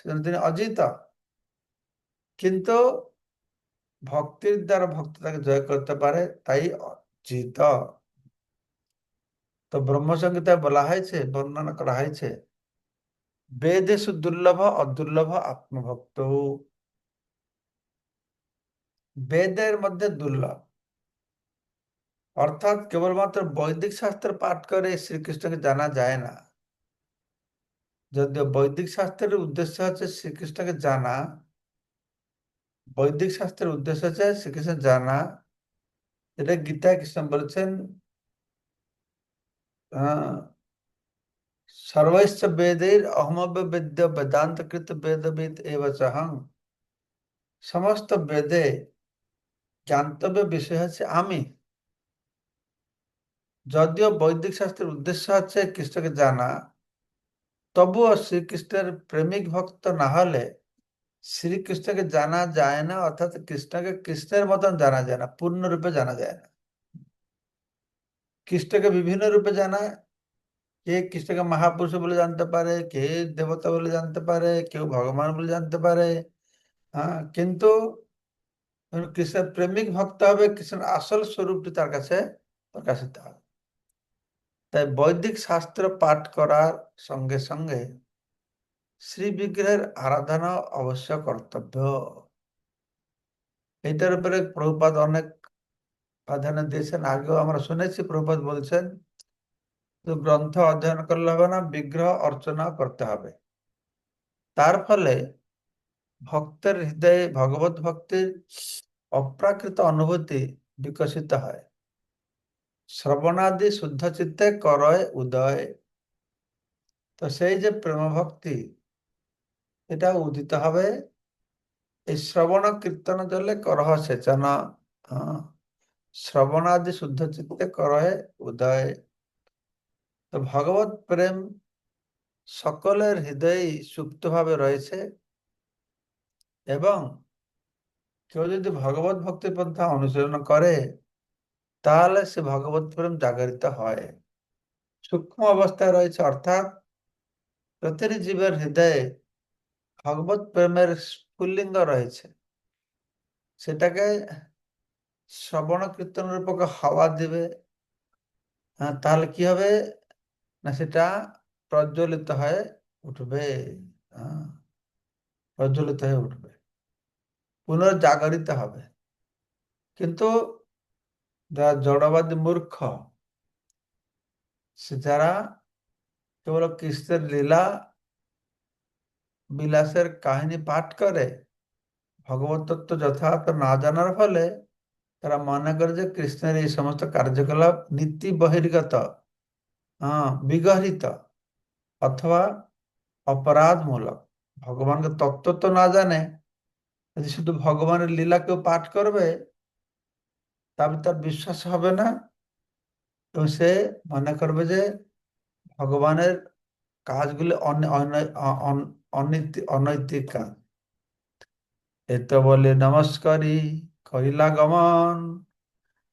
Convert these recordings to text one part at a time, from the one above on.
সেজন্য তিনি অজিত। কিন্তু ভক্তির দ্বারা ভক্ত তাকে জয় করতে পারে, তাই অজিত। তো ব্রহ্মসংগীতায় বলা হয়েছে, বর্ণনা করা হয়েছে বেদে সুদুর্লভ অদুর্লভ আত্মভক্ত। বেদের মধ্যে দুর্লভ। অর্থাৎ কেবলমাত্র বৈদিক শাস্ত্র পাঠ করে শ্রীকৃষ্ণকে জানা যায় না। যদিও বৈদিক শাস্ত্রের উদ্দেশ্য হচ্ছে শ্রীকৃষ্ণকে জানা, বৈদিক শাস্ত্রের উদ্দেশ্য হচ্ছে শ্রীকৃষ্ণ জানা এটা গীতায় কৃষ্ণ বলেছেন সর্বৈশ্চ বেদের অহমব্য বেদ্য বেদান্ত কৃত বেদবিদ এবচহং সমস্ত বেদে জান্তব্য বিষয় হচ্ছে আমি। যদিও বৈদিক শাস্ত্রের উদ্দেশ্য হচ্ছে কৃষ্ণকে জানা তবুও শ্রীকৃষ্ণের প্রেমিক ভক্ত না হলে শ্রীকৃষ্ণকে জানা যায় না, অর্থাৎ কৃষ্ণকে কৃষ্ণের মতন জানা যায় না, পূর্ণরূপে জানা যায় না। কৃষ্ণকে বিভিন্ন রূপে জানা, কে কৃষ্ণকে মহাপুরুষ বলে জানতে পারে, কে দেবতা বলে জানতে পারে, কেউ ভগবান বলে জানতে পারে হ্যাঁ কিন্তু কৃষ্ণের প্রেমিক ভক্ত হবে, কৃষ্ণের আসল স্বরূপটি তার কাছে প্রকাশিত হবে। তাই বৈদিক শাস্ত্র পাঠ করার সঙ্গে সঙ্গে শ্রী বিগ্রহের আরাধনা অবশ্য কর্তব্য। এটার উপরে প্রভুপাদ অনেক প্রাধান্য দিয়েছেন। আগেও আমরা শুনেছি, প্রভুপাদ বলছেন তো গ্রন্থ অধ্যয়ন করলে হবে না, বিগ্রহ অর্চনা করতে হবে। তার ফলে ভক্তের হৃদয়ে ভগবত ভক্তির অপ্রাকৃত অনুভূতি বিকশিত হয়। শ্রবণাদি শুদ্ধ চিত্তে করয় উদয়। তো সেই যে প্রেম ভক্তি, এটা উদিত হবে। এই শ্রবণ কীর্তন জলে করহ সেচন শ্রবণাদি শুদ্ধ চিত্তে করয় উদয়। তো ভগবত প্রেম সকলের হৃদয়ে সুপ্তভাবে রয়েছে এবং কেউ যদি ভগবত ভক্তির পন্থা অনুসরণ করে তাহলে সে ভগবত প্রেম জাগরিত হয়। সূক্ষ্ম অবস্থায় রয়েছে অর্থাৎ প্রতিটি জীবের হৃদয়ে ভগবত প্রেমের স্ফুল্লিঙ্গ রয়েছে। সেটাকে শ্রবণ কীর্তনের পক্ষে হাওয়া দিবে। হ্যাঁ তাহলে কি হবে? না, সেটা প্রজ্বলিত হয়ে উঠবে। হ্যাঁ প্রজ্বলিত হয়ে উঠবে। পুনর্জাগরিত হবে। কিন্তু যারা জড়বাদী মূর্খ। সে যারা কেবল কৃষ্ণের লীলা বিলাসের কাহিনী পাঠ করে, ভগবত তত্ত্ব যথার্থ না জানার ফলে তারা মনে করে যে কৃষ্ণের এই সমস্ত কার্যকলাপ নীতি বহির্গত হ্যাঁ বিগহিত অথবা অপরাধমূলক। ভগবানকে তত্ত্ব তো না জানে, যদি শুধু ভগবানের লীলা কেউ পাঠ করবে তবে তার বিশ্বাস হবে না। এবং সে মনে করবে যে ভগবানের কাজগুলি অনৈতিক কাজ। এত বলে, নমস্কারী, করিলা গমন,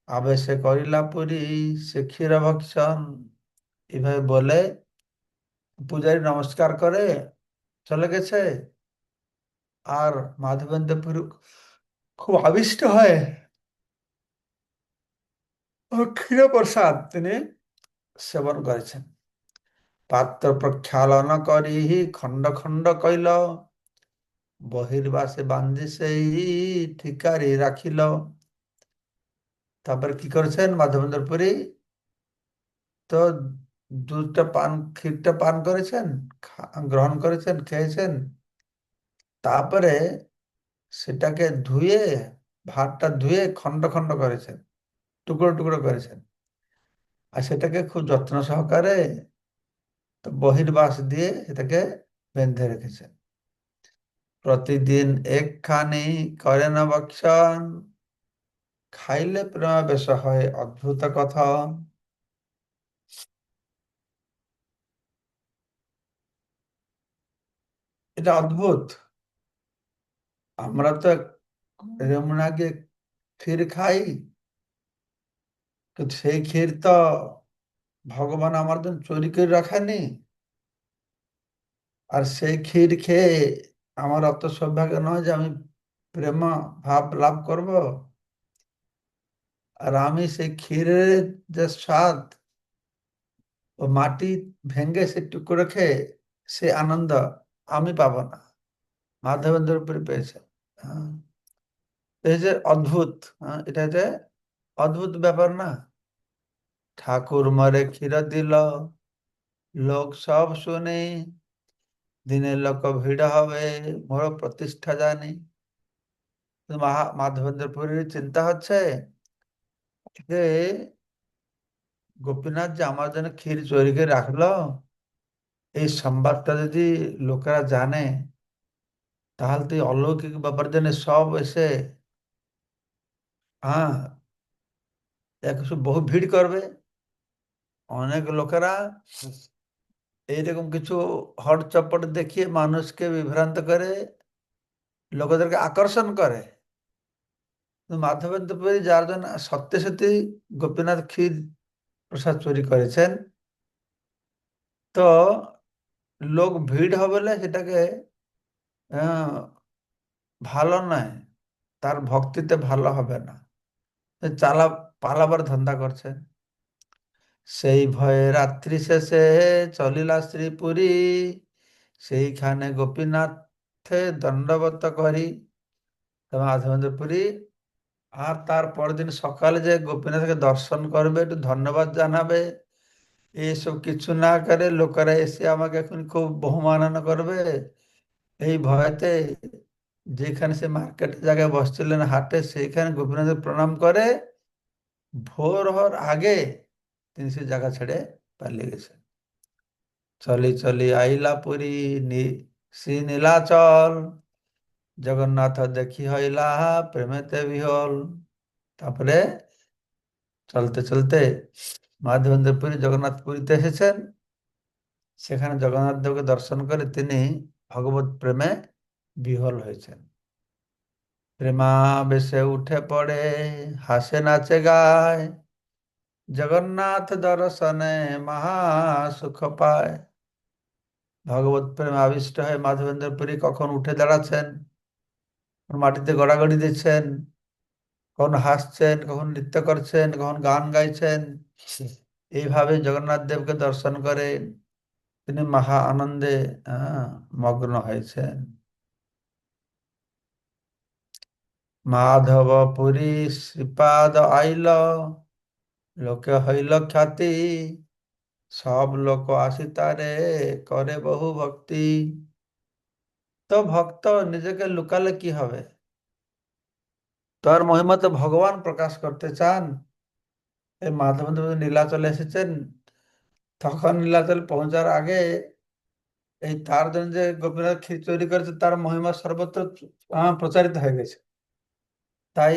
আবেশে করিলা পুরী সে ক্ষীর ভক্ষণ। এভাবে বলে পূজারী নমস্কার করে চলে গেছে। আর মাধবেন্দ্র পুরু খুব আবিষ্ট হয় ক্ষীর প্রসাদ তিনি সেবন করেছেন। পাত্র প্রক্ষালন করি খণ্ড খণ্ড কইল, বহির্বাসে বান্ধি সেই ঠিকারি রাখিল। তারপরে কি করেছেন মাধবেন্দ্র পুরী তো দুধটা পান, ক্ষীরটা পান করেছেন গ্রহণ করেছেন, খেয়েছেন। তারপরে সেটাকে ধুয়ে, ভাতটা ধুয়ে খণ্ড খণ্ড করেছেন। টুকরো টুকরো করেছেন। আর সেটাকে খুব যত্ন সহকারে বহির্বাস দিয়ে সেটাকে বেঁধে রেখেছেন। প্রতিদিন একখানি করে না বক্ষণ খাইলে প্রেমাবেশ হয় অদ্ভুত কথন। এটা অদ্ভুত। আমরা তো আগে ক্ষীর খাই। কিন্তু সেই ক্ষীর তো ভগবান আমার জন্য চুরি করে রাখেনি। আর সেই ক্ষীর খেয়ে আমার অত সৌভাগ্য নয় যে আমি প্রেম ভাব লাভ করব। আর আমি সেই ক্ষীরের যে স্বাদ ও মাটি ভেঙে সে টুকরো খেয়ে সে আনন্দ আমি পাবো না। মাধবেন্দ্র উপরে পেয়েছে। এই যে অদ্ভুত হ্যাঁ, এটা যে অদ্ভুত ব্যাপার না। ঠাকুর মরে ক্ষীর দিল। লোক সব শুনে, দিনের লোক ভিড় হবে, মোর প্রতিষ্ঠা জানি। মাধবেন্দ্রপুরীর চিন্তা হচ্ছে যে, গোপীনাথ যে আমার জন্য ক্ষীর চুরি করে রাখল, এই সংবাদটা যদি লোকেরা জানে, তাহলে তো অলৌকিক ব্যাপার জন্য সব এসে হ্যাঁ একশো বহু ভিড় করবে। অনেক লোকেরা এইরকম কিছু হট চপট দেখিয়ে মানুষকে বিভ্রান্ত করে, লোকেদেরকে আকর্ষণ করে। মাধবেন্দ্রপুরী যার জন্য সত্যি সত্যি গোপীনাথ ক্ষীর প্রসাদ চুরি করেছেন। তো লোক ভিড় হবে সেটাকে ভালো নয়, তার ভক্তিতে ভালো হবে না। চালা, পালাবার ধান্দা করছেন। সেই ভয়ে রাত্রি শেষে চলিলা শ্রীপুরী। সেইখানে গোপীনাথে দণ্ডবত করি। মাধবেন্দ্র পুরী আর তার পরদিন সকালে যে গোপীনাথকে দর্শন করবে, একটু ধন্যবাদ জানাবে। এইসব কিছু না করে লোকেরা এসে আমাকে এখন খুব বহুমাননা করবে। এই ভয়তে যেখানে সে মার্কেট জায়গায় বসছিলেন হাটে, সেইখানে গোপীনাথ প্রণাম করে ভোর হওয়ার আগে তিনি সে জায়গা ছেড়ে পালিয়ে গেছেন চলি চলি, আইলা পুরী শ্রী নীলাচল জগন্নাথ দেখি হইলা প্রেমেতে বিহল। তারপরে চলতে চলতে মাধবেন্দ্র পুরী জগন্নাথ পুরীতে এসেছেন। সেখানে জগন্নাথ দেবকে দর্শন করে তিনি ভগবত প্রেমে বিহল হয়েছেন। প্রেমা বেশে উঠে পড়ে, হাসে নাচে গায় জগন্নাথ দর্শনে মহা সুখ পায়। ভগবত প্রেম আবিষ্ট হয়ে মাধবেন্দ্র পুরী কখন উঠে দাঁড়াচ্ছেন? মাটিতে গড়াগড়ি দিচ্ছেন? কখন হাসছেন? কখন নৃত্য করছেন? কখন গান গাইছেন? এইভাবে জগন্নাথ দেবকে দর্শন করে তিনি মহা আনন্দে মগ্ন হয়েছেন। মাধব পুরী শ্রীপাদ আইল। লোকে হইল খ্যাতি সব লোক আসি তারে করে বহু ভক্তি তো ভক্ত নিজেকে লুকালে কি হবে তার মহিমা তো ভগবান প্রকাশ করতে চান এই মাধব নীলাচলে এসেছেন তখন নীলাচল পৌঁছার আগে এই তার জন্য যে গোপীনাথ ক্ষীর তৈরি করেছে তার মহিমা সর্বত্র প্রচারিত হয়ে গেছে তাই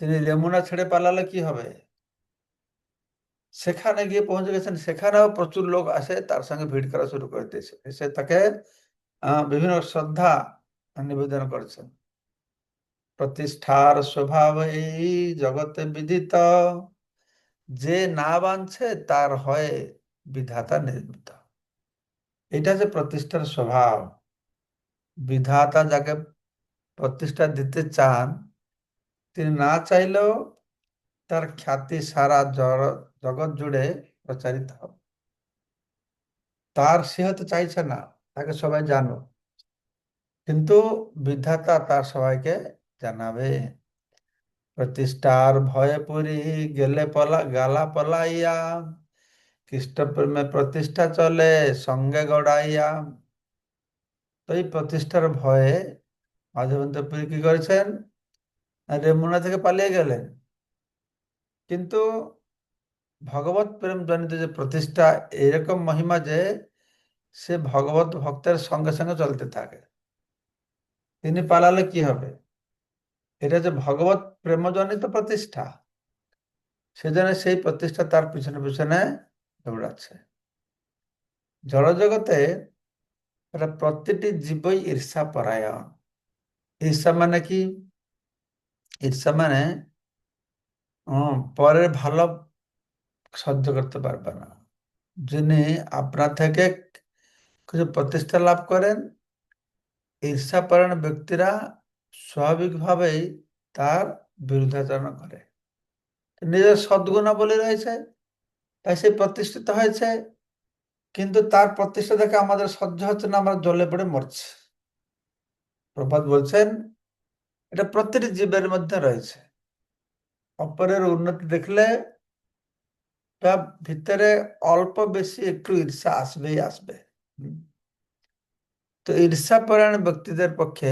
তিনি লেমুনা ছেড়ে পালালে কি হবে সেখানে গিয়ে পৌঁছে গেছেন, সেখানেও প্রচুর লোক আসে, তার সঙ্গে ভিড় করা শুরু করে দিয়েছে। এসে তাকে বিভিন্ন শ্রদ্ধা নিবেদন করেছেন। প্রতিষ্ঠার স্বভাব এই জগতে বিদিত, যে না বাঁধছে তার হয় বিধাতা নির্মিত। এটা যে প্রতিষ্ঠার স্বভাব। বিধাতা যাকে প্রতিষ্ঠা দিতে চান, তিনি না চাইলেও তার খ্যাতি সারা জগৎ জুড়ে প্রচারিত। হবে তার সে হয়তো চাইছে না, তাকে সবাই জানো। কিন্তু বিধাতা তার সবাইকে জানাবে। প্রতিষ্ঠার ভয়ে পড়ি গেলে পলা, গালা পলাইয়া খ্রিস্টপ্রেমে প্রতিষ্ঠা চলে, সঙ্গে গড়াইয়া। তো এই প্রতিষ্ঠার ভয়ে মাধবেন্দ্র পুরী কি করেছেন? রেমুনা থেকে পালিয়ে গেলেন। কিন্তু ভগবত প্রেম জনিত যে প্রতিষ্ঠা, এরকম মহিমা যে সে ভগবত ভক্তের সঙ্গে সঙ্গে চলতে থাকে। তিনি পালালে কি হবে? এটা যে ভগবত প্রেমজনিত প্রতিষ্ঠা, সেজন্য সেই প্রতিষ্ঠা তার পিছনে পিছনে দৌড়াচ্ছে। জড়জগতে প্রতিটি জীবই ঈর্ষা পরায়ণ। ঈর্ষা মানে কি? ঈর্ষা মানে পরের ভালো সহ্য করতে পারবে না। যিনি আপনার থেকে কিছু প্রতিষ্ঠা লাভ করেন। ঈর্ষাপরায়ণ ব্যক্তিরা স্বাভাবিকভাবেই তার বিরুদ্ধাচরণ করে। নিজের সদ্গুণাবলী রয়েছে, তাই সে প্রতিষ্ঠিত হয়েছে, কিন্তু তার প্রতিষ্ঠা দেখে আমাদের সহ্য হচ্ছে না, আমরা জলে পড়ে মরছে। প্রপাত বলছেন, এটা প্রতিটি জীবের মধ্যে রয়েছে। অপরের উন্নতি দেখলে তার ভিতরে অল্প বেশি একটু ঈর্ষা আসবেই আসবে। তো ঈর্ষাপরায়ণ ব্যক্তিদের পক্ষে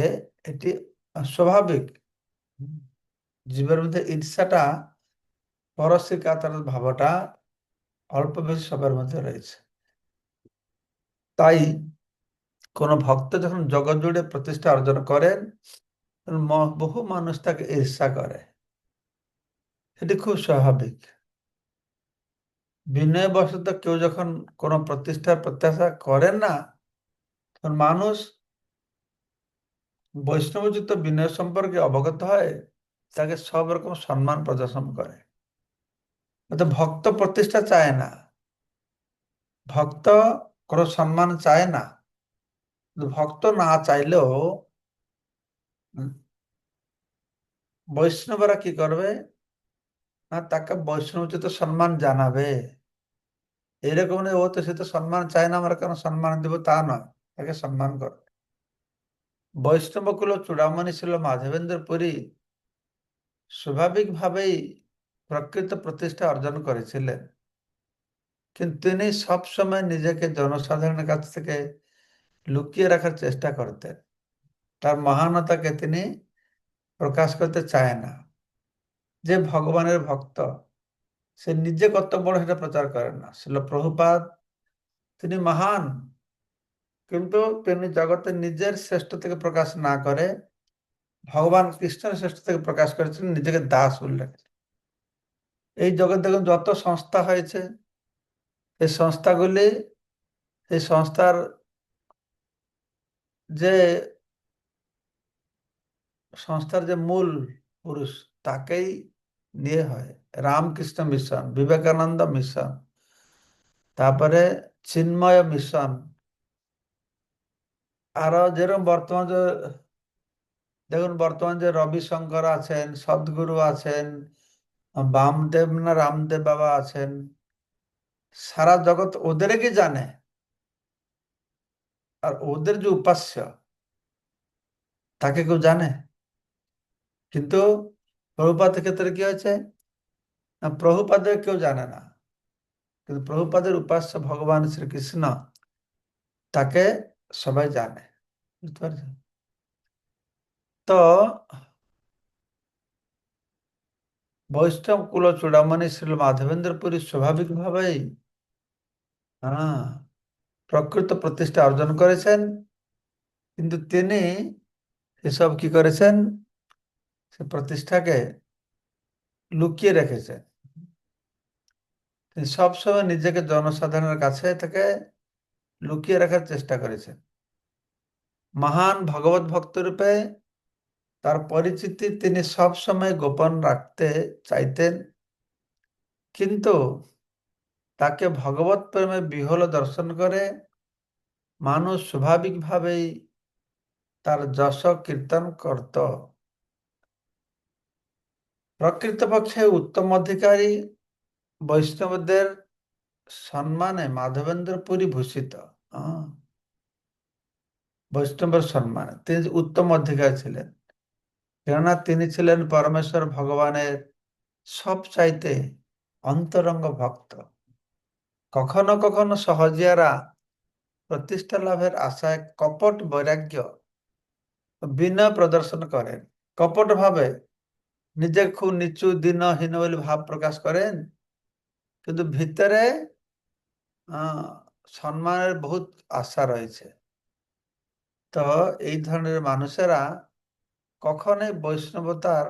এটি স্বাভাবিক। জীবের মধ্যে ঈর্ষাটা পরশ্রী কাতার ভাবটা অল্প বেশি সবার মধ্যে রয়েছে। তাই কোন ভক্ত যখন জগৎ জুড়ে প্রতিষ্ঠা অর্জন করেন বহু মানুষ তাকে ঈর্ষা করে। এটি খুব স্বাভাবিক। বিনয়বশত কেউ যখন কোনো প্রতিষ্ঠার প্রত্যাশা করেন না, তখন মানুষ বৈষ্ণবযুক্ত বিনয় সম্পর্কে অবগত হয় তাকে সব রকম সম্মান প্রদর্শন করে। ভক্ত প্রতিষ্ঠা চায় না। ভক্ত কোনো সম্মান চায় না। ভক্ত না চাইলেও বৈষ্ণবরা কি করবে? না তাকে বৈষ্ণবচিত সম্মান জানাবে। এরকম নেই, ও তো সে তো সম্মান চায় না আমরা কেন সম্মান দেবো? তা নয় তাকে সম্মান বৈষ্ণব কুল চূড়ামণি ছিল মাধবেন্দ্র পুরী। স্বাভাবিকভাবেই প্রকৃত প্রতিষ্ঠা অর্জন করেছিলেন। কিন্তু তিনি সবসময় নিজেকে জনসাধারণের কাছ থেকে লুকিয়ে রাখার চেষ্টা করতেন। তার মহানতাকে তিনি প্রকাশ করতে চায় না। যে ভগবানের ভক্ত, সে নিজে কত বড় সেটা প্রচার করেন না। ছিল প্রভুপাদ, তিনি মহান, কিন্তু তিনি জগতে নিজের শ্রেষ্ঠ থেকে প্রকাশ না করে ভগবান কৃষ্ণের শ্রেষ্ঠ থেকে প্রকাশ করেছিলেন নিজেকে দাস উল্লেখ এই জগৎ দেখুন যত সংস্থা হয়েছে, এই সংস্থাগুলি, এই সংস্থার যে সংস্থার যে মূল পুরুষ, তাকেই নিয়ে হয়। রামকৃষ্ণ মিশন, বিবেকানন্দ মিশন, তারপরে চিন্ময় মিশন। আরও যেরকম বর্তমান যে, দেখুন বর্তমান যে রবিশঙ্কর আছেন, সদ্গুরু আছেন, বামদেব না রামদেব বাবা আছেন, সারা জগৎ ওদেরকে কি জানে? আর ওদের যে উপাস্য, তাকে কেউ জানে? কিন্তু প্রভুপাদের ক্ষেত্রে কি হয়েছে? না, প্রভুপাদের কেউ জানে না। কিন্তু প্রভুপাদের উপাস্য ভগবান শ্রীকৃষ্ণ তাকে সবাই জানে। বুঝতে পারছেন? তো বৈষ্ণব কুল চূড়ামণি শ্রী মাধবেন্দ্র পুরী স্বাভাবিকভাবেই হ্যাঁ প্রকৃত প্রতিষ্ঠা অর্জন করেছেন। কিন্তু তিনি এসব কি করেছেন? সে প্রতিষ্ঠাকে লুকিয়ে রেখেছে। তিনি সবসময় নিজেকে জনসাধারণের কাছে থেকে লুকিয়ে রাখার চেষ্টা করেছেন মহান ভগবত ভক্ত রূপে তার পরিচিতি তিনি সবসময় গোপন রাখতে চাইতেন, কিন্তু তাকে ভগবত প্রেমে বিহল দর্শন করে মানুষ স্বাভাবিকভাবেই তার যশ কীর্তন করত। প্রকৃতপক্ষে উত্তম অধিকারী বৈষ্ণবদের সম্মানে মাধবেন্দ্র পুরী ভূষিত আহ, বৈষ্ণবের সম্মানে। তিনি উত্তম অধিকারী ছিলেন। কেননা তিনি ছিলেন পরমেশ্বর ভগবানের সব চাইতে অন্তরঙ্গ ভক্ত। কখনো কখনো সহজিয়ারা প্রতিষ্ঠা লাভের আশায় কপট বৈরাগ্য বিনয় প্রদর্শন করেন। কপট ভাবে নিজে খুব নিচু দিনহীন বলে ভাব প্রকাশ করেন। কিন্তু ভিতরে সম্মানের বহুত আশা রয়েছে। তো এই ধরনের মানুষেরা কখনোই বৈষ্ণবতার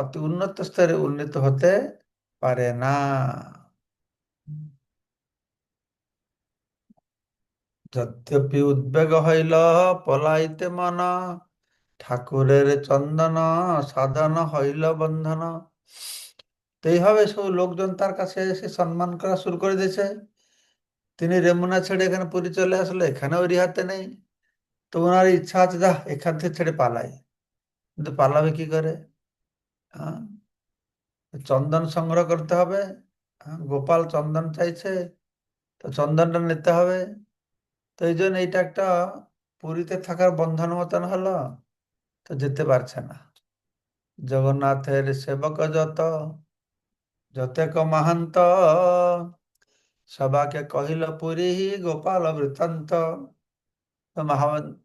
অতি উন্নত স্তরে উন্নীত হতে পারে না। যদ্যপি উদ্বেগ হইল, পলাইতে মন ঠাকুরের চন্দন সাধন হইল বন্ধন। তো এইভাবে সব লোকজন তার কাছে এসে সম্মান করা শুরু করে দিয়েছে। তিনি রেমুনা ছেড়ে এখানে পুরী চলে আসলো, এখানেও রিহাতে নেই। তো ওনার ইচ্ছা আছে, যা, এখান থেকে ছেড়ে পালাই। কিন্তু পালাবে কি করে? চন্দন সংগ্রহ করতে হবে। গোপাল চন্দন চাইছে, তো চন্দনটা নিতে হবে। তো এই জন্য এইটা একটা পুরীতে থাকার বন্ধন মতন হলো। তো যেতে পারছে না। জগন্নাথের সেবক যত, যতেক মাহান্ত, সবাকে কহিল পুরী গোপাল বৃত্তান্ত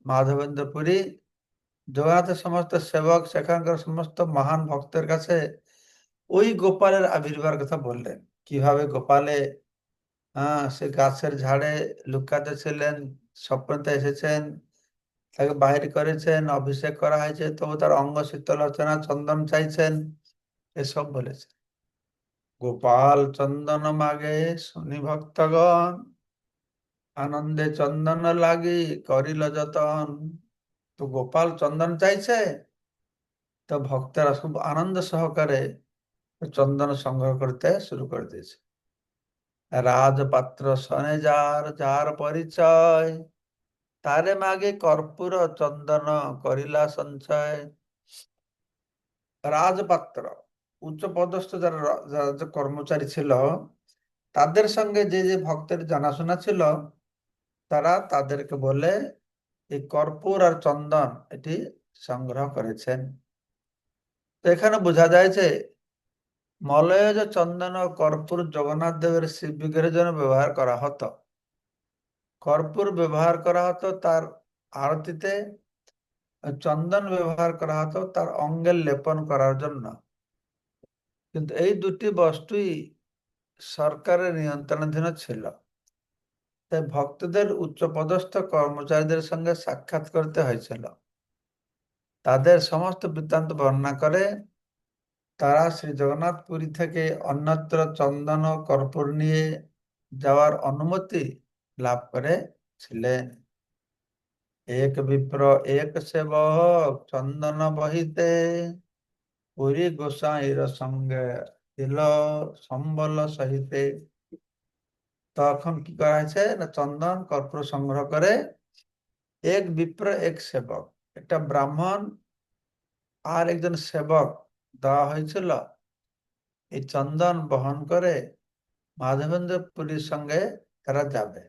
মাধবেন্দ্র পুরী জগন্নাথের সমস্ত সেবক, সেখানকার সমস্ত মহান ভক্তের কাছে ওই গোপালের আবির্ভাবের কথা বললেন। কীভাবে গোপালে হ্যাঁ সে গাছের ঝাড়ে লুকাতে ছিলেন, স্বপ্নতে এসেছেন তাকে বাহির করেছেন, অভিষেক করা হয়েছে, তবু তার অঙ্গ শীতল হচ্ছে না চন্দন চাইছেন, এসব বলেছে। গোপাল চন্দন মাগে, শুনি ভক্তগণ, আনন্দে চন্দন লাগি করিল যতন। তো গোপাল চন্দন চাইছে, তো ভক্তরা খুব আনন্দ সহকারে চন্দন সংগ্রহ করতে শুরু করে দিয়েছে। রাজপাত্র শনে যার যার পরিচয় তারে মাগে কর্পূর চন্দন করিলা সঞ্চয় রাজপাত্র উচ্চ পদস্থ যারা কর্মচারী ছিল তাদের সঙ্গে যে যে ভক্তের জানাশোনা ছিল তারা তাদেরকে বলে এই কর্পূর আর চন্দন এটি সংগ্রহ করেছেন তো এখানে বোঝা যায় যে মলয়জ চন্দন ও কর্পূর জগন্নাথ দেবের শিব বিগ্রহের জন্য ব্যবহার করা হতো কর্পূর ব্যবহার করা হতো, তার আরতিতে চন্দন ব্যবহার করা হতো, তার অঙ্গের লেপন করার জন্য। কিন্তু এই দুটি বস্তুই সরকারের নিয়ন্ত্রণাধীন ছিল। তাই ভক্তদের উচ্চপদস্থ কর্মচারীদের সঙ্গে সাক্ষাৎ করতে হয়েছিল। তাদের সমস্ত বৃত্তান্ত বর্ণনা করে তারা শ্রী জগন্নাথ পুরী থেকে অন্যত্র চন্দন ও কর্পূর নিয়ে যাওয়ার অনুমতি লাভ করেছিলেন এক বিপ্র এক সেবক চন্দন বহিতে পুরী গোসাইর সঙ্গে দিল সম্বল সহিতে তখন কি করা হয়েছে না চন্দন কর্পূর সংগ্রহ করে এক বিপ্র এক সেবক একটা ব্রাহ্মণ আর একজন সেবক দেওয়া হয়েছিল এই চন্দন বহন করে মাধবেন্দ্র পুরীর সঙ্গে তারা যাবে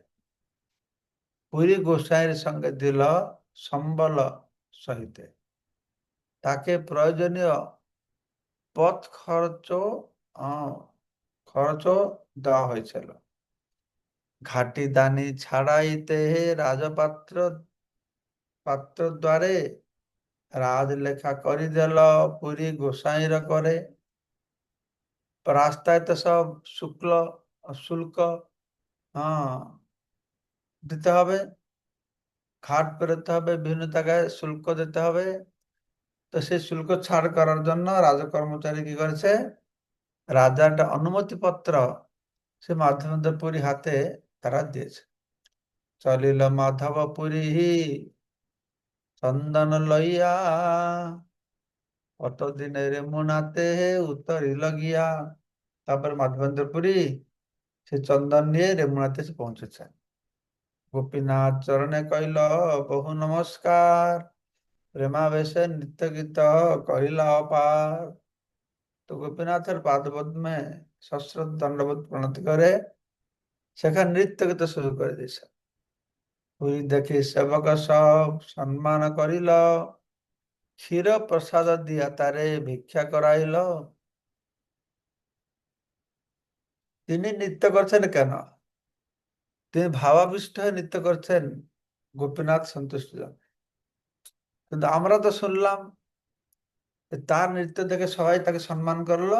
পুরী গোসাইয়ের সঙ্গে দিল সম্বল সহিতে তাকে প্রয়োজনীয় পথ খরচ খরচ দেওয়া হয়েছিল ঘাটি দানি ছাড়াইতে রাজপাত্র পাত্র দ্বারে রাজলেখা করিদেল পুরী গোসাইর করে রাস্তায় তো সব শুক্ল শুল্ক হ্যাঁ দিতে হবে। খাট পেরোতে হবে, বিভিন্ন জায়গায় শুল্ক দিতে হবে। তো সেই শুল্ক ছাড় করার জন্য রাজ কর্মচারী কি করেছে? রাজার একটা অনুমতি পত্র সে মাধবেন্দ্র পুরী হাতে তারা দিয়েছে। চলিল মাধব পুরী চন্দন লইয়া, কতদিনের মুনাতে উত্তরিল গিয়া। তারপর মাধবেন্দ্র পুরী সে চন্দন নিয়ে রেমুনাতে এসে পৌঁছেছে। গোপীনাথ চরণে কইল বহু নমস্কার। প্রেমাবেশে নৃত্য গীত করিলা অপার। তো গোপীনাথের পাদপদ্মে সশ্রদ্ধ দণ্ডবোধ প্রণতি করে সেখানে নৃত্য গীত শুরু করে দিয়েছে। পুরী দেখি সেবক সব সম্মান করিল। ক্ষীর প্রসাদ দিয়া তারে ভিক্ষা করাইল। তিনি নৃত্য করছেন কেন? তিনি ভাবাবিষ্ট হয়ে নৃত্য করছেন গোপীনাথ সন্তুষ্ট কিন্তু আমরা তো শুনলাম যে তার নৃত্য দেখে সবাই তাকে সম্মান করল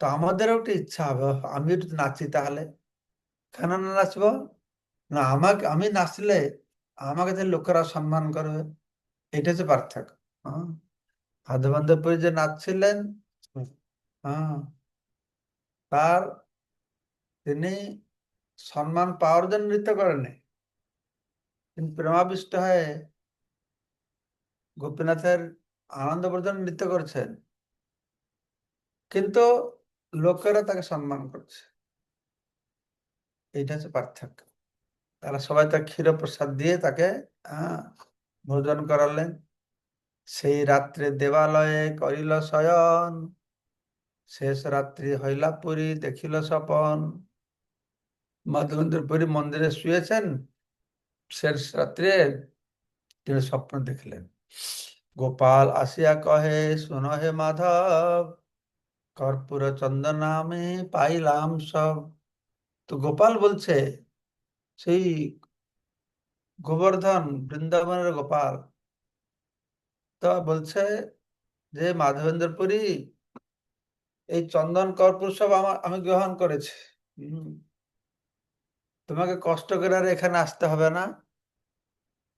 তো আমাদেরও একটা ইচ্ছা হবে। "ওহ, আমি একটু নাচি তাহলে। কেন না নাচবো? না আমাকে আমি নাচলে আমাকে তো লোকেরা সম্মান করবে এটা হচ্ছে পার্থক্য। হ্যাঁ? হাদবান্ধবপুরে যে নাচছিলেন হ্যাঁ তার তিনি সম্মান পাওয়ার জন্য নৃত্য করেনি তিনি প্রেমাবিষ্ট হয়ে গোপীনাথের আনন্দ প্রদান নৃত্য করছেন। কিন্তু লোকেরা তাকে সম্মান করছে। এইটা হচ্ছে পার্থক্য। তারা সবাই তাকে ক্ষীরপ্রসাদ দিয়ে তাকে ভোজন করালেন। সেই রাত্রে দেবালয়ে করিল শয়ন। শেষ রাত্রি হইলা পুরী দেখিল স্বপন। মাধবেন্দ্র মন্দিরে শুয়েছেন। শেষ রাত্রে তিনি স্বপ্ন দেখলেন। গোপাল আসিয়া কহে, শুনো হে মাধব, কর্পূর চন্দন আমি পাইলাম সব। তো গোপাল বলছে, সেই গোবর্ধন বৃন্দাবনের গোপাল। তো বলছে যে মাধবেন্দ্রপুরী এই চন্দন কর্পূর সব আমার আমি গ্রহণ করেছি। তোমাকে কষ্ট করে আর এখানে আসতে হবে না।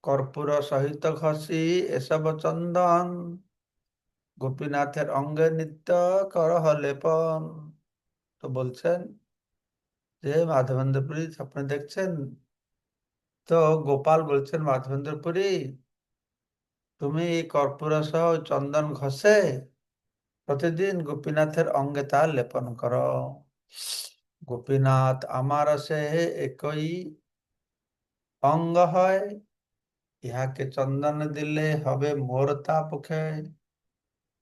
কর্পূর সহিত ঘষি এসব চন্দন, গোপীনাথের অঙ্গে নিত্য করহ লেপন। তো বলছেন যে, মাধবেন্দ্রপুরী স্বপ্নে দেখছেন? তো গোপাল বলছেন, মাধবেন্দ্রপুরী, তুমি কর্পূর সহ চন্দন ঘষে প্রতিদিন গোপীনাথের অঙ্গে তা লেপন করো। গোপীনাথ আমার সে একই অঙ্গ হয়। ইহাকে চন্দন দিলে হবে মোর তা পক্ষে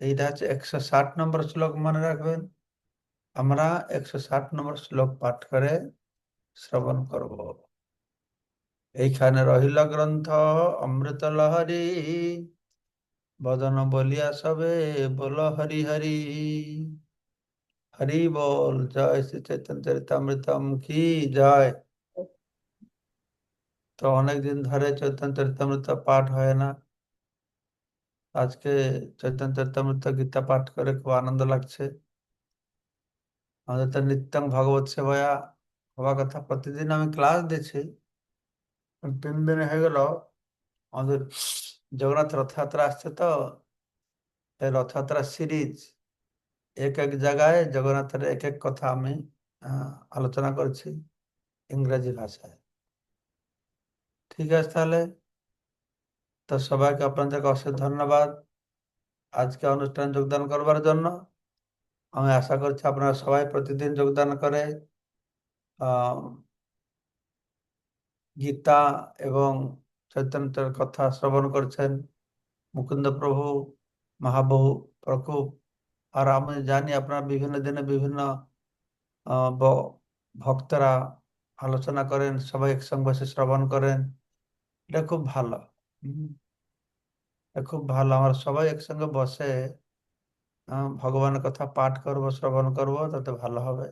এইটা হচ্ছে একশো ষাট নম্বর শ্লোক, মনে রাখবেন। আমরা একশো ষাট নম্বর শ্লোক পাঠ করে শ্রবণ করব। এইখানে রহিল গ্রন্থ, অমৃত লহরী। বদন বলিয়া সবে বল হরি হরি। হরি বল, জয় শ্রী চৈতন্য চরিতামৃতম কি জয়? তো অনেকদিন ধরে চৈতন্য চরিতামৃত পাঠ হয় না। আজকে চৈতন্য চরিতামৃত গীতা পাঠ করে খুব আনন্দ লাগছে। আমাদের তো নিত্যং ভগবত সেবায়া হওয়া কথা। প্রতিদিন আমি ক্লাস দিচ্ছি তিন দিন হয়ে গেল। আমাদের জগন্নাথ রথযাত্রা আসছে তো, এই রথযাত্রা সিরিজ এক এক জায়গায় জগন্নাথের এক এক কথা আমি আলোচনা করছি ইংরেজি ভাষায়। ঠিক আছে তাহলে? তো সবাইকে আপনাদেরকে অশেষ ধন্যবাদ। আজকে অনুষ্ঠান যোগদান করবার জন্য। আমি আশা করছি আপনারা সবাই প্রতিদিন যোগদান করে গীতা এবং চৈতন্যের কথা শ্রবণ করছেন। মুকুন্দ প্রভু মহাবহু প্রকোপ। আর আমি জানি আপনারা বিভিন্ন দিনে বিভিন্ন ভক্তরা আলোচনা করেন, সবাই একসঙ্গে বসে শ্রবণ করেন। এটা খুব ভালো। এটা খুব ভালো। আমরা সবাই একসঙ্গে বসে ভগবানের কথা পাঠ করব, শ্রবণ করব, তাতে ভালো হবে।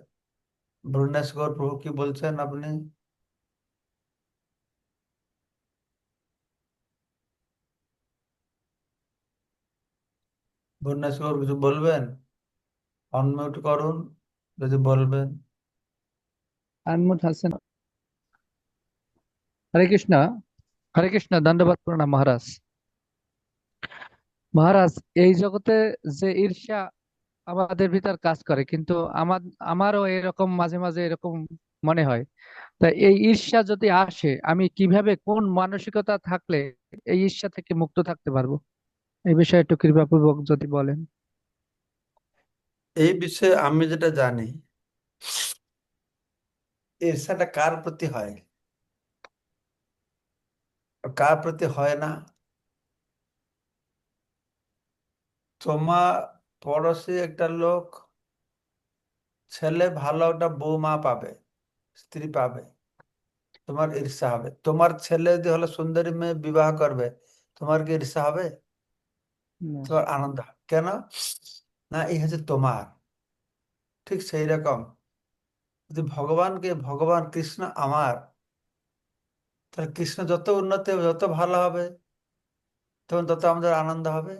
ভুবনেশ্বর প্রভু কি বলছেন আপনি? ভুবনেশ্বর কিছু বলবেন? অনমিউট করুন, যদি বলবেন। আনমুট হাসান। হরে কৃষ্ণ। হরে কৃষ্ণ দণ্ডবাদ প্রণাম মহারাজ। মহারাজ, এই জগতে যে ঈর্ষা আমাদের ভিতর কাজ করে, কিন্তু আমার, আমারও এরকম মাঝে মাঝে এরকম মনে হয়। তা এই ঈর্ষা যদি আসে, আমি কীভাবে কোন মানসিকতা থাকলে এই ঈর্ষা থেকে মুক্ত থাকতে পারব? এই বিষয়ে একটু কৃপাপূর্বক যদি বলেন। এই বিষয়ে আমি যেটা জানি ঈর্ষাটা কার প্রতি হয়? কার প্রতি হয় না? তোমার পড়োশি একটা লোক, ছেলে ভালো একটা বৌমা পাবে, স্ত্রী পাবে, তোমার ঈর্ষা হবে। তোমার ছেলে যদি হলো সুন্দরী মেয়ে, বিবাহ করবে, তোমার কি ঈর্ষা হবে। তোমার আনন্দ। হবে কেন? না, এই হচ্ছে তোমার। ঠিক সেই রকম যদি ভগবানকে, ভগবান কৃষ্ণ আমার, তাহলে কৃষ্ণ যত উন্নতি হবে, যত ভালো হবে, তখন তত আমাদের আনন্দ হবে।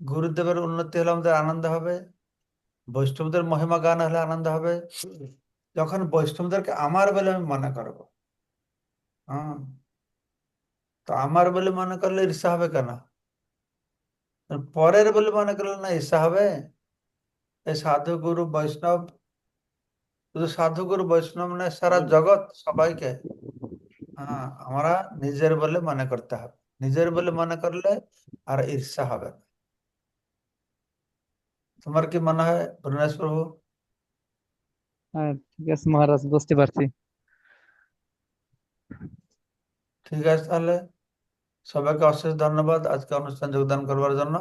গুরুদেবের উন্নতি হলে আমাদের আনন্দ হবে। বৈষ্ণবদের মহিমা গান হলে আনন্দ হবে। যখন বৈষ্ণবদেরকে আমার বলে আমি মনে করব। হ্যাঁ। তো আমার বলে মনে করলে ঈর্ষা হবে কেন? পরের বলে মনে করলে না ঈর্ষা হবে এই সাধু গুরু বৈষ্ণব শুধু সাধু গুরু বৈষ্ণব নয় সারা জগৎ সবাইকে হ্যাঁ আমরা নিজের বলে মনে করতে হবে নিজের বলে মনে করলে আর ঈর্ষা হবে না তোমার কি মনে হয় ভুবনেশ প্রভু হ্যাঁ ঠিক আছে মহারাজ বুঝতে পারছি ঠিক আছে তাহলে সবাইকে অশেষ ধন্যবাদ আজকে অনুষ্ঠান যোগদান করবার জন্য।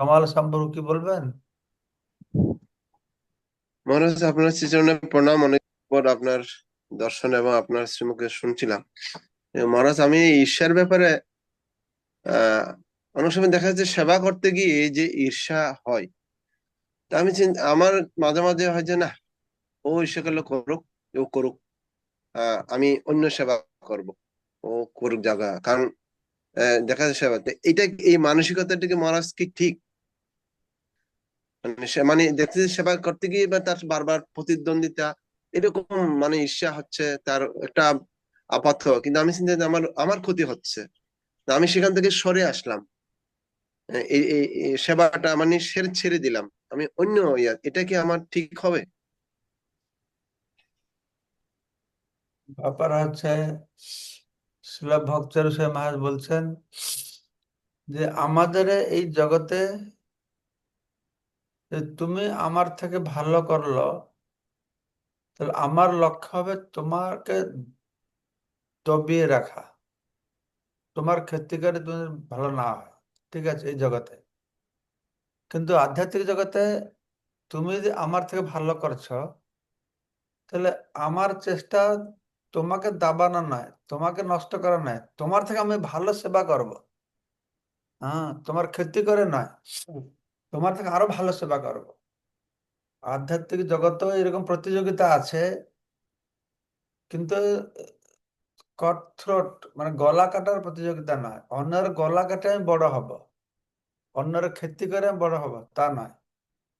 কামাল সম্পর্কে কি বলবেন? মহারাজ আপনার শ্রীচরণে প্রণাম অনেক পর আপনার দর্শন এবং আপনার শ্রীমুখে শুনছিলাম। মহারাজ আমি ঈর্ষার ব্যাপারে আহ অনেক সময় দেখা যাচ্ছে সেবা করতে গিয়ে এই যে ঈর্ষা হয় তা আমি আমার মাঝে মাঝে হয় যে না ও ঈর্ষা করলে করুক ও করুক আহ আমি অন্য সেবা করব। ও করুক জায়গা কারণ দেখা যাচ্ছে এটা এই মানসিকতাটা কি মহারাজ কি ঠিক? মানে মানে দেখতে সেবা করতে গিয়ে বা তার বারবার প্রতিদ্বন্দ্বিতা, এরকম মানে ঈর্ষা হচ্ছে, তার একটা আপাত। কিন্তু আমি চিন্তা আমার আমার ক্ষতি হচ্ছে। আমি সেখান থেকে সরে আসলাম। এই সেবাটা মানে ছেড়ে ছেড়ে দিলাম। আমি অন্য ইয়া, এটা কি আমার ঠিক হবে? ব্যাপার হচ্ছে শিল ভক্তের মহারাজ বলছেন যে আমাদের এই জগতে তুমি আমার থেকে ভালো করল, তাহলে আমার লক্ষ্য হবে তোমাকে দবিয়ে রাখা। তোমার ক্ষতি করে তুমি ভালো না ঠিক আছে, এই জগতে। কিন্তু আধ্যাত্মিক জগতে তুমি যদি আমার থেকে ভালো করছ, তাহলে আমার চেষ্টা তোমাকে দাবানো নয়, তোমাকে নষ্ট করা নয়, তোমার থেকে আমি ভালো সেবা করব। হ্যাঁ তোমার ক্ষতি করে নয়, তোমার থেকে আরও ভালো সেবা করব। আধ্যাত্মিক জগতেও এরকম প্রতিযোগিতা আছে, কিন্তু কটথ্রোট মানে গলা কাটার প্রতিযোগিতা নয়, অন্যের গলা কাটে আমি বড় হব, অন্যের ক্ষতি করে আমি বড় হব, তা নয়,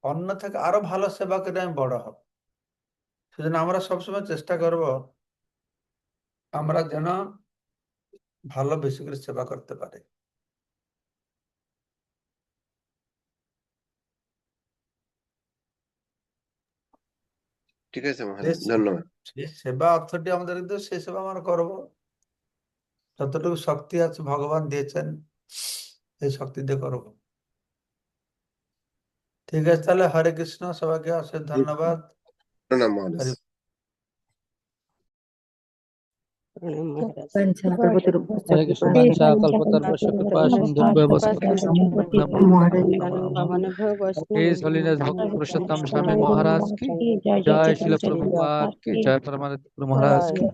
অন্য থেকে আরও ভালো সেবা করে আমি বড় হব। সেজন্য আমরা সবসময় চেষ্টা করব আমরা যেন ভালো বেশি করে সেবা করতে পারি। ঠিক আছে ধন্যবাদ। সেবা অর্থটি আমাদের কিন্তু সেই সেবা আমরা করব। যতটুকু শক্তি আছে ভগবান দিয়েছেন এই শক্তি দিয়ে করব। ঠিক আছে তাহলে হরে কৃষ্ণ সবাইকে অশেষ ধন্যবাদ। প্রণাম মহারাজ হরি প্রণাম মহারাজ হরে কৃষ্ণ বাঞ্ছা কল্পতরুশ্চ কৃপা সিন্ধুভ্যেব মহারাজ His Holiness Bhakti Purushottam Swami Maharaj ki, জয় শিল প্রভুপাদ কি জয় পরমানন্দ মহারাজ কি